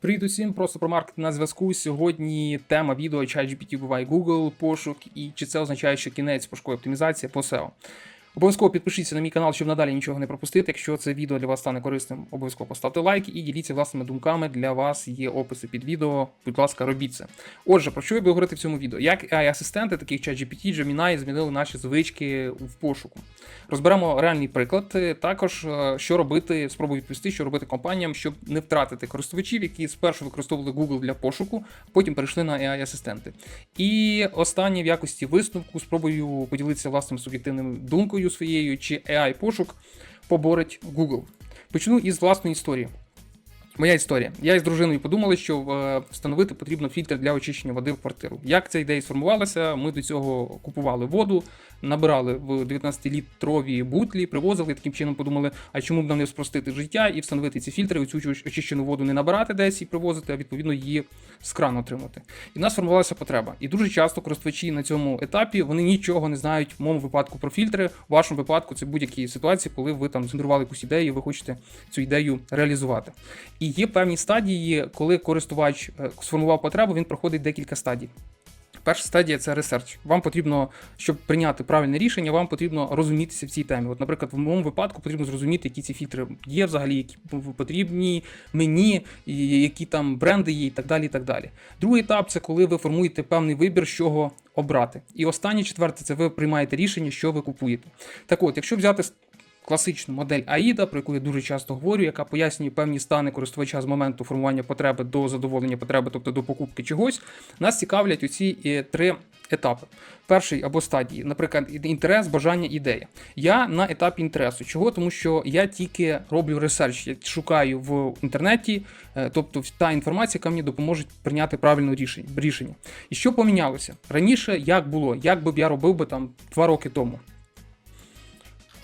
Привіт усім, про маркетинг на зв'язку. Сьогодні тема відео ChatGPT вбиває Google, пошук і чи це означає, що кінець пошукової оптимізації по SEO. Обов'язково підпишіться на мій канал, щоб надалі нічого не пропустити. Якщо це відео для вас стане корисним, обов'язково поставте лайк і діліться власними думками. Для вас є описи під відео. Будь ласка, робіть це. Отже, про що я буду говорити в цьому відео? Як AI-асистенти, таких ChatGPT, Gemini, змінили наші звички в пошуку. Розберемо реальний приклад. Також е, що робити, спробую відповісти, що робити компаніям, щоб не втратити користувачів, які спершу використовували Google для пошуку, потім перейшли на AI-асистенти. І останнє в якості висновку спробую поділитися власним суб'єктивною думкою своєю, чи AI-пошук поборить Google. Почну із власної історії. Моя історія. Я із дружиною подумали, що е, встановити потрібно фільтр для очищення води в квартиру. Як ця ідея сформувалася? Ми до цього купували воду, набирали в 19-літрові бутлі, привозили. Таким чином подумали, а чому б нам не спростити життя і встановити ці фільтри, оцю очищену воду не набирати десь і привозити, а відповідно її з крану отримати. І в нас формувалася потреба. І дуже часто користувачі на цьому етапі вони нічого не знають в моєму випадку про фільтри. В вашому випадку це будь-які ситуації, коли ви там згенерували якусь ідею, і ви хочете цю ідею реалізувати. І є певні стадії, коли користувач е, сформував потребу, він проходить декілька стадій. Перша стадія це ресерч. Вам потрібно, щоб прийняти правильне рішення, вам потрібно розумітися в цій темі. От, наприклад, в моєму випадку потрібно зрозуміти, які ці фільтри є взагалі, які потрібні мені, які там бренди є, і так далі. і так далі. Другий етап це коли ви формуєте певний вибір, з чого обрати. І останнє четверте це ви приймаєте рішення, що ви купуєте. Так от, якщо взяти класичну модель AIDA, про яку я дуже часто говорю, яка пояснює певні стани користувача з моменту формування потреби до задоволення потреби, тобто до покупки чогось, нас цікавлять оці е, три етапи. Перший або стадії, наприклад, інтерес, бажання, ідея. Я на етапі інтересу. Чого? Тому що я тільки роблю ресерч, я шукаю в інтернеті, е, тобто та інформація, яка мені допоможе прийняти правильне рішення. І що помінялося? Раніше як було, як би я робив би там два роки тому.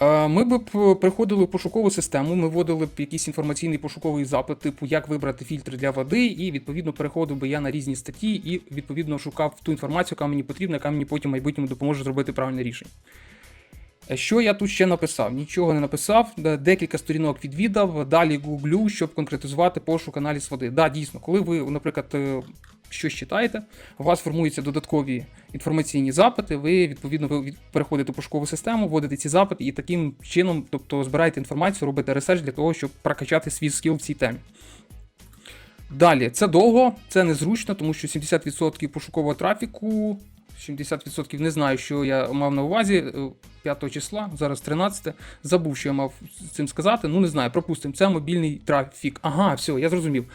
Е, ми б приходили в пошукову систему, ми вводили б якийсь інформаційний пошуковий запит, типу як вибрати фільтри для води, і відповідно переходив би я на різні статті і відповідно шукав ту інформацію, яка мені потрібна, яка мені потім в майбутньому допоможе зробити правильне рішення. Е, що я тут ще написав? Нічого не написав, декілька сторінок відвідав, далі гуглю, щоб конкретизувати пошук аналіз води. Да, дійсно, коли ви, наприклад, е, щось читаєте, у вас формуються додаткові інформаційні запити, ви відповідно ви переходите в пошукову систему, вводите ці запити і таким чином, тобто збираєте інформацію, робите ресерч для того, щоб прокачати свій скіл в цій темі. Далі, це довго, це незручно, тому що 70% пошукового трафіку, 70% не знаю, що я мав на увазі 5 числа, зараз 13, забув, що я мав цим сказати. Ну, не знаю, пропустимо. Це мобільний трафік. Ага, все, я зрозумів.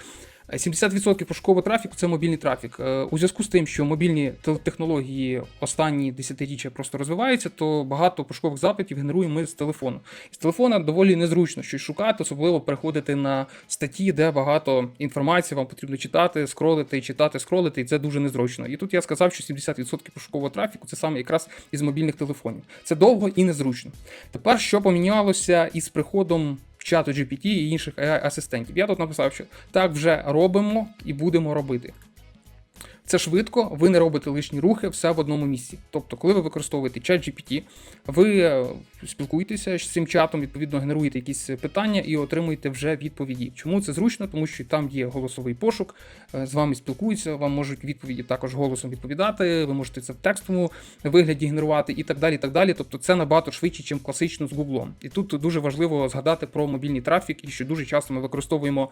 70% пошукового трафіку це мобільний трафік. Е, у зв'язку з тим, що мобільні технології останні десятиріччя просто розвиваються, то багато пошукових запитів генеруємо ми з телефону. І З телефона доволі незручно щось шукати, особливо переходити на статті, де багато інформації вам потрібно читати, скролити, читати, скролити, і це дуже незручно. І тут я сказав, що 70% пошукового трафіку це саме якраз із мобільних телефонів. Це довго і незручно. Тепер що помінялося із приходом чату GPT і інших AI-асистентів. Я тут написав, що так вже робимо і будемо робити. Це швидко, ви не робите лишні рухи, все в одному місці. Тобто, коли ви використовуєте чат GPT, ви е, спілкуєтеся з цим чатом, відповідно, генеруєте якісь питання і отримуєте вже відповіді. Чому це зручно? Тому що там є голосовий пошук, е, з вами спілкуються, вам можуть відповіді також голосом відповідати, ви можете це в текстовому вигляді генерувати і так далі. і так далі. Тобто це набагато швидше, ніж класично з Гуглом. І тут дуже важливо згадати про мобільний трафік, і що дуже часто ми використовуємо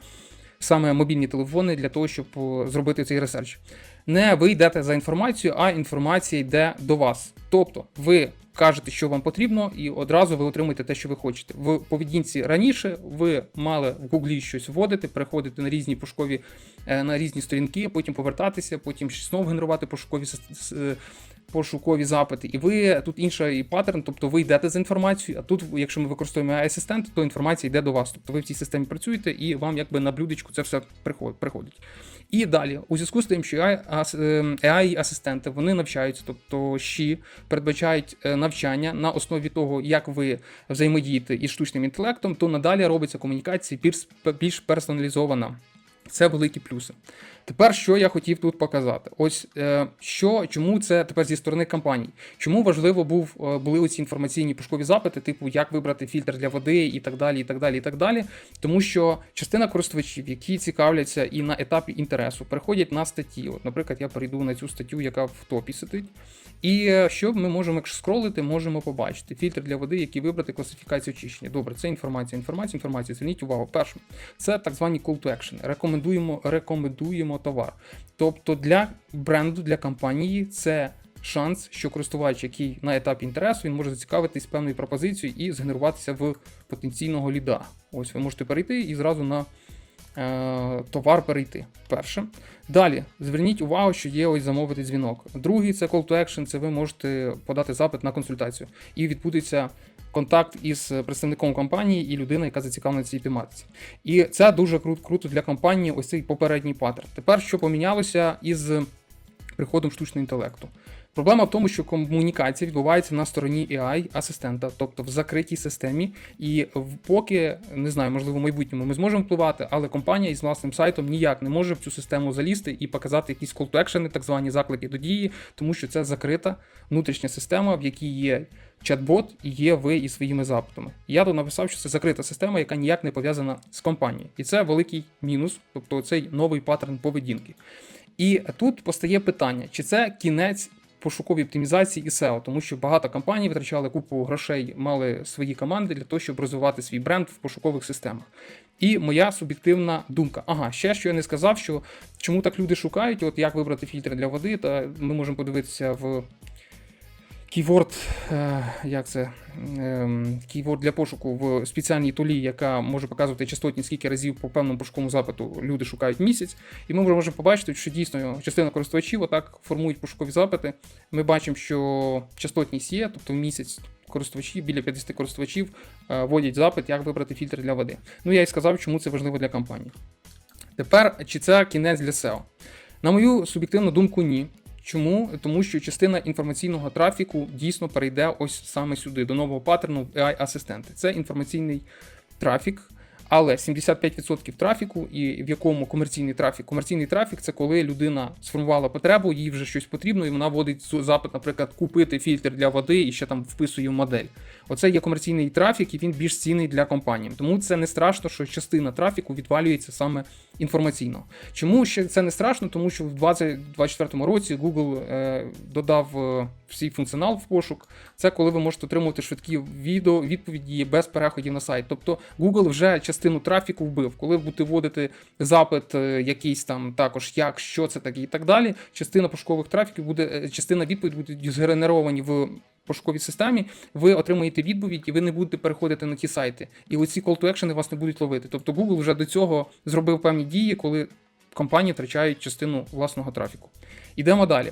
саме мобільні телефони для того, щоб зробити цей ресерч. Не ви йдете за інформацією, а інформація йде до вас. Тобто ви кажете, що вам потрібно, і одразу ви отримуєте те, що ви хочете. В поведінці раніше ви мали в Гуглі щось вводити, переходити на різні пошукові е, на різні сторінки, потім повертатися, потім знову генерувати пошукові е, пошукові запити, і ви тут інший паттерн, тобто ви йдете з інформацією, а тут, якщо ми використовуємо асистент, то інформація йде до вас. Тобто ви в цій системі працюєте і вам якби на блюдечку це все приходить. І далі, у зв'язку з тим, що AI-асистенти вони навчаються, тобто щі передбачають е, навчання на основі того, як ви взаємодієте із штучним інтелектом, то надалі робиться комунікація більш персоналізована. Це великі плюси. Тепер що я хотів тут показати? Ось е, що, чому це тепер зі сторони компаній? Чому важливо був е, були оці інформаційні пошукові запити, типу як вибрати фільтр для води і так далі, і так далі, і так далі. Тому що частина користувачів, які цікавляться і на етапі інтересу, переходять на статті. От, наприклад, я перейду на цю статтю, яка в топі сидить. І е, що ми можемо, якщо скролити, можемо побачити фільтр для води, який вибрати класифікацію очищення. Добре, це інформація, інформація, інформація. Зверніть увагу. Першим це так звані call to action. Рекомендуємо, рекомендуємо товар. Тобто для бренду, для компанії це шанс, що користувач, який на етапі інтересу, він може зацікавитись певною пропозицією і згенеруватися в потенційного ліда. Ось ви можете перейти і зразу на е, товар перейти. Перше. Далі зверніть увагу, що є ось замовити дзвінок. Другий це call to action, це ви можете подати запит на консультацію. І відбудеться контакт із представником компанії і людина, яка зацікавлена цій тематиці. І це дуже кру- круто для компанії, ось цей попередній паттерн. Тепер що помінялося із приходом штучного інтелекту? Проблема в тому, що комунікація відбувається на стороні AI-асистента, тобто в закритій системі. І поки не знаю, можливо, в майбутньому ми зможемо впливати, але компанія із власним сайтом ніяк не може в цю систему залізти і показати якісь call to action, так звані заклики до дії, тому що це закрита внутрішня система, в якій є чат-бот і є ви із своїми запитами. Я тут написав, що це закрита система, яка ніяк не пов'язана з компанією. І це великий мінус, тобто цей новий паттерн поведінки. І тут постає питання, чи це кінець пошуковій оптимізації і SEO, тому що багато компаній витрачали купу грошей, мали свої команди для того, щоб розвивати свій бренд в пошукових системах. І моя суб'єктивна думка. Ага, ще що я не сказав, що чому так люди шукають, от як вибрати фільтри для води, та ми можемо подивитися в Keyword, е, як це? Ем, Keyword для пошуку в спеціальній тулі, яка може показувати частотність, скільки разів по певному пошуковому запиту люди шукають місяць. І ми можемо побачити, що дійсно частина користувачів отак формують пошукові запити. Ми бачимо, що частотність є, тобто в місяць користувачі, біля 50 користувачів е, вводять запит, як вибрати фільтр для води. Ну я і сказав, чому це важливо для компанії. Тепер, чи це кінець для SEO? На мою суб'єктивну думку, ні. Чому? Тому що частина інформаційного трафіку дійсно перейде ось саме сюди, до нового паттерну AI-асистенти. Це інформаційний трафік, але 75% трафіку, і в якому комерційний трафік. Комерційний трафік це коли людина сформувала потребу, їй вже щось потрібно, і вона вводить запит, наприклад, купити фільтр для води і ще там вписує в модель. Оце є комерційний трафік, і він більш цінний для компанії. Тому це не страшно, що частина трафіку відвалюється саме інформаційно. Чому ще це не страшно? Тому що в 2024 році Google е, додав е, свій функціонал в пошук. Це коли ви можете отримувати швидкі відео відповіді без переходів на сайт. Тобто Google вже частину трафіку вбив. Коли будете вводити запит е, якийсь там також, як, що це таке і так далі. Частина пошукових трафіків буде, е, частина відповідь буде згенеровані в. Пошуковій системі ви отримаєте відповідь, і ви не будете переходити на ті сайти. І оці call to action вас не будуть ловити. Тобто Google вже до цього зробив певні дії, коли компанії втрачають частину власного трафіку. Ідемо далі.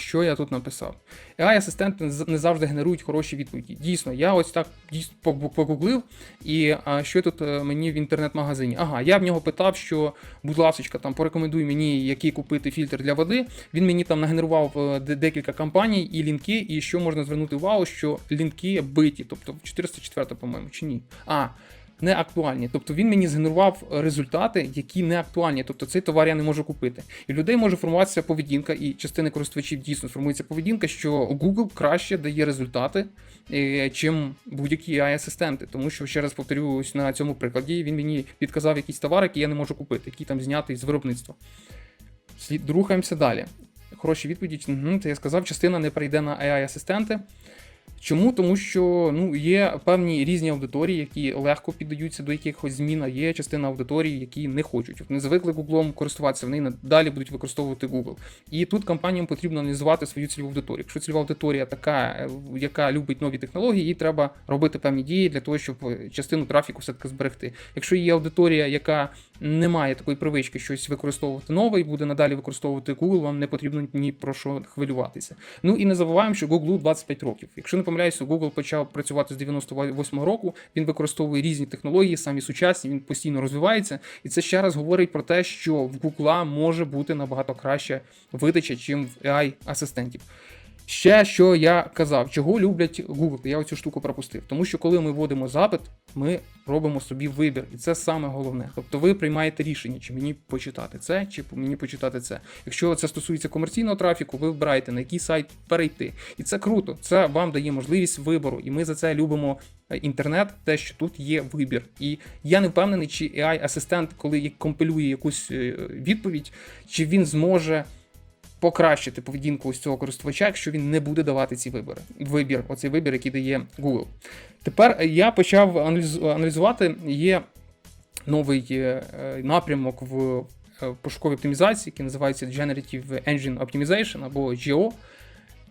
Що я тут написав? AI-асистенти не завжди генерують хороші відповіді. Дійсно, я ось так дійсно погуглив, і а, що тут е, мені в інтернет-магазині? Ага, я в нього питав, що, будь ласка, там порекомендуй мені, який купити фільтр для води. Він мені там нагенерував е, декілька компаній і лінки, і що можна звернути увагу, що лінки биті, тобто 404, по-моєму, чи ні? А, не актуальні. Тобто він мені згенерував результати, які не актуальні. Тобто цей товар я не можу купити. І людей може формуватися поведінка, і частини користувачів дійсно формується поведінка, що Google краще дає результати, е, чим будь-які AI-асистенти. Тому що, ще раз повторюсь, на цьому прикладі він мені підказав якийсь товар, який я не можу купити, який там знятий з виробництва. Слід рухаємося далі. Хороші відповіді. Угу, це я сказав, частина не прийде на AI-асистенти. Чому? Тому що ну, є певні різні аудиторії, які легко піддаються до якихось змін, а є частина аудиторії, які не хочуть. Не звикли Google користуватися, вони надалі будуть використовувати Google. І тут компаніям потрібно аналізувати свою цільову аудиторію. Якщо цільова аудиторія така, е, яка любить нові технології, їй треба робити певні дії для того, щоб е, частину трафіку все-таки зберегти. Якщо є аудиторія, яка не має такої привички щось використовувати нове і буде надалі використовувати Google, вам не потрібно ні про що хвилюватися. Ну і не забуваємо, що Google 25 років. Якщо не помиляюся, Google почав працювати з 98 року. Він використовує різні технології, самі сучасні, він постійно розвивається. І це ще раз говорить про те, що в Google може бути набагато краще видача, чим в AI-асистентів. Ще що я казав, чого люблять Google, я оцю штуку пропустив. Тому що коли ми вводимо запит, ми робимо собі вибір, і це саме головне. Тобто ви приймаєте рішення, чи мені почитати це, чи мені почитати це. Якщо це стосується комерційного трафіку, ви вибираєте на який сайт перейти. І це круто. Це вам дає можливість вибору. І ми за це любимо е, інтернет, те, що тут є вибір. І я не впевнений, чи AI-асистент, коли компілює якусь е, відповідь, чи він зможе покращити поведінку ось цього користувача, якщо він не буде давати ці вибори. Вибір, оцей вибір, який дає Google. Тепер я почав аналіз- аналізувати. Є новий е, напрямок в е, пошуковій оптимізації, який називається Generative Engine Optimization або GEO.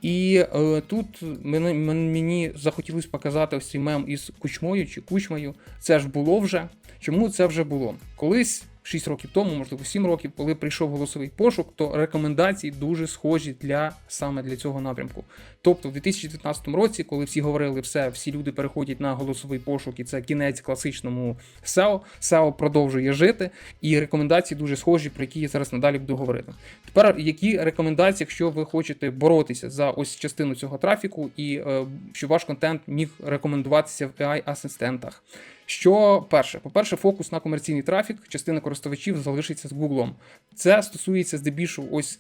І е, тут мені, мені захотілося показати ось цей мем із кучмою чи кучмою. Це ж було вже. Чому це вже було? Колись 6 років тому, можливо, 7 років, коли прийшов голосовий пошук, то рекомендації дуже схожі для саме для цього напрямку. Тобто, в 2019 році, коли всі говорили, все, всі люди переходять на голосовий пошук, і це кінець класичному SEO, SEO продовжує жити, і рекомендації дуже схожі, про які я зараз надалі буду говорити. Тепер які рекомендації, якщо ви хочете боротися за ось частину цього трафіку, і е, щоб ваш контент міг рекомендуватися в AI-асистентах? Що перше, по-перше, фокус на комерційний трафік, частина користувачів залишиться з Гуглом. Це стосується здебільшого ось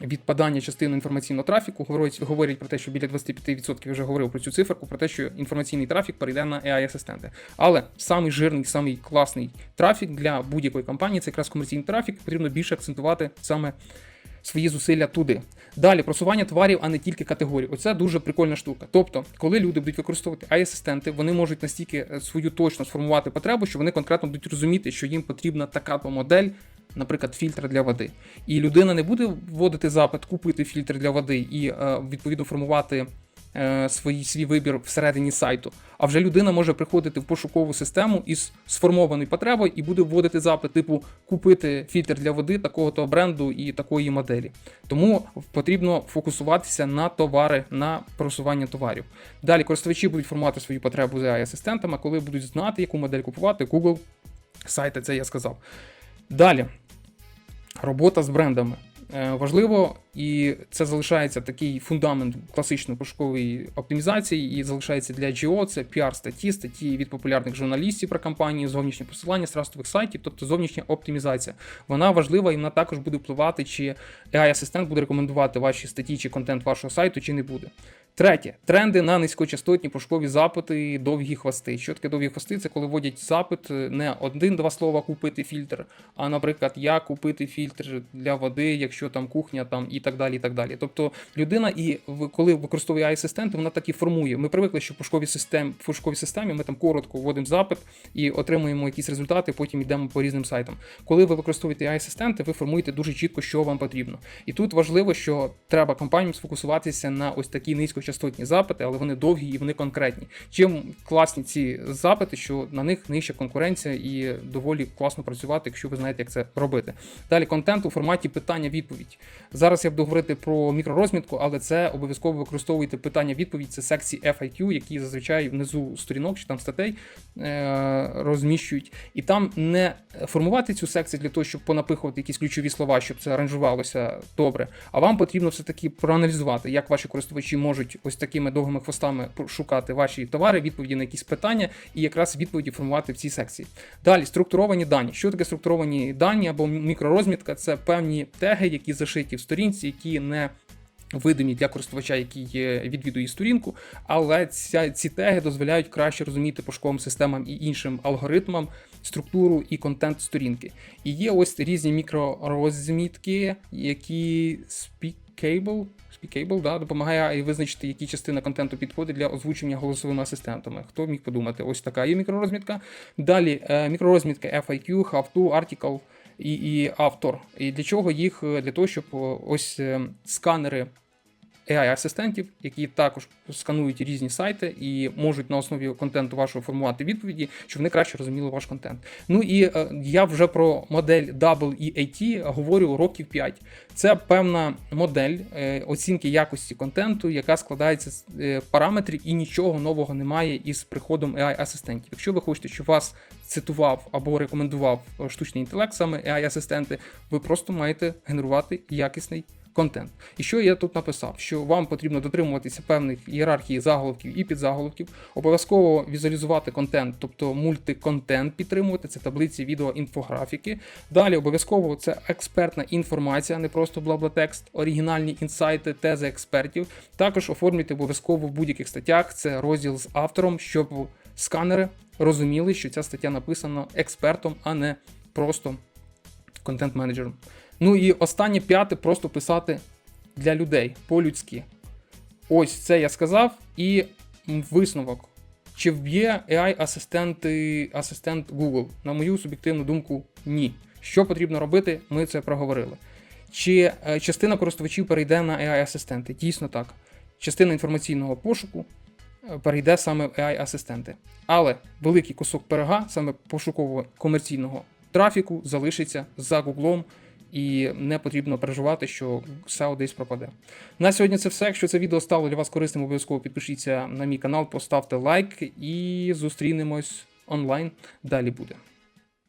відпадання частини інформаційного трафіку. Говорять, говорять про те, що біля 25% я вже говорив про цю циферку, про те, що інформаційний трафік перейде на AI-асистенти. Але самий жирний, самий класний трафік для будь-якої компанії це якраз комерційний трафік. Потрібно більше акцентувати саме свої зусилля туди. Далі просування товарів, а не тільки категорій. Оце дуже прикольна штука. Тобто, коли люди будуть використовувати ай-асистенти, вони можуть настільки е, свою точно сформувати потребу, що вони конкретно будуть розуміти, що їм потрібна така модель. Наприклад, фільтр для води. І людина не буде вводити запит, купити фільтр для води і е, відповідно формувати свій, свій вибір всередині сайту. А вже людина може приходити в пошукову систему із сформованою потребою і буде вводити запит, типу купити фільтр для води такого-то бренду і такої моделі. Тому потрібно фокусуватися на товари, на просування товарів. Далі користувачі будуть формувати свою потребу з AI-асистентами, коли будуть знати, яку модель купувати, Google сайти, це я сказав. Далі робота з брендами. Е, Важливо, і це залишається такий фундамент класичної пошукової оптимізації, і залишається для GO, це піар-статті, статті від популярних журналістів про компанії, зовнішнє посилання з растових сайтів, тобто зовнішня оптимізація. Вона важлива і вона також буде впливати, чи AI-асистент буде рекомендувати ваші статті чи контент вашого сайту, чи не буде. Третє тренди на низькочастотні пошукові запити, довгі хвости. Що таке довгі хвости? Це коли вводять запит не один-два слова купити фільтр, а, наприклад, як купити фільтр для води, якщо там кухня там і так далі. і так далі. Тобто людина, і коли використовує AI-асистент, вона так і формує. Ми привикли, що в пошуковій системі, в пошуковій системі ми там коротко вводимо запит і отримуємо якісь результати, потім йдемо по різним сайтам. Коли ви використовуєте AI-асистенти, ви формуєте дуже чітко, що вам потрібно. І тут важливо, що треба компаніям сфокусуватися на ось такі низькочастотні запити, але вони довгі і вони конкретні. Чим класні ці запити, що на них нижча конкуренція і доволі класно працювати, якщо ви знаєте, як це робити. Далі контент у форматі питання-відповідь. Зараз я буду говорити про мікророзмітку, але це обов'язково використовуйте питання-відповідь. Це секції FAQ, які зазвичай внизу сторінок чи там статей е- розміщують. І там не формувати цю секцію для того, щоб понапихувати якісь ключові слова, щоб це аранжувалося добре. А вам потрібно все-таки проаналізувати, як ваші користувачі можуть ось такими довгими хвостами шукати ваші товари, відповіді на якісь питання, і якраз відповіді формувати в цій секції. Далі структуровані дані. Що таке структуровані дані або мікророзмітка? Це певні теги, які зашиті в сторінці, які не Видимі для користувача, який є- відвідує сторінку, але ця, ці теги дозволяють краще розуміти пошуковим системам і іншим алгоритмам структуру і контент сторінки. І є ось різні мікророзмітки, які Speakable, Speakable, да, допомагає визначити, які частини контенту підходить для озвучення голосовими асистентами. Хто міг подумати? Ось така є мікророзмітка. Далі е, мікророзмітка FAQ, How to, Article і, і автор. І для чого їх? Для того, щоб ось е, сканери AI-асистентів, які також сканують різні сайти і можуть на основі контенту вашого формувати відповіді, щоб вони краще розуміли ваш контент. Ну і е, я вже про модель WEAT говорю років 5. Це певна модель е, оцінки якості контенту, яка складається з е, параметрів, і нічого нового немає із приходом AI-асистентів. Якщо ви хочете, щоб вас цитував або рекомендував штучний інтелект, саме AI-асистенти, ви просто маєте генерувати якісний контент. І що я тут написав? Що вам потрібно дотримуватися певних ієрархії заголовків і підзаголовків, обов'язково візуалізувати контент, тобто мультиконтент підтримувати, це таблиці, відео, інфографіки. Далі обов'язково це експертна інформація, не просто бла-бла-текст, оригінальні інсайти, тези експертів. Також оформлюйте обов'язково в будь-яких статтях. Це розділ з автором, щоб сканери розуміли, що ця стаття написана експертом, а не просто контент-менеджером. Ну і останнє п'яте просто писати для людей по-людськи. Ось це я сказав, і висновок. Чи вб'є AI-асистенти, асистент Google? На мою суб'єктивну думку, ні. Що потрібно робити, ми це проговорили. Чи е, частина користувачів перейде на AI-асистенти? Дійсно так. Частина інформаційного пошуку е, перейде саме в AI-асистенти. Але великий кусок пирога, саме пошукового комерційного трафіку, залишиться за Гуглом, і не потрібно переживати, що SEO десь пропаде. На сьогодні це все. Якщо це відео стало для вас корисним, обов'язково підпишіться на мій канал, поставте лайк і зустрінемось онлайн. Далі буде.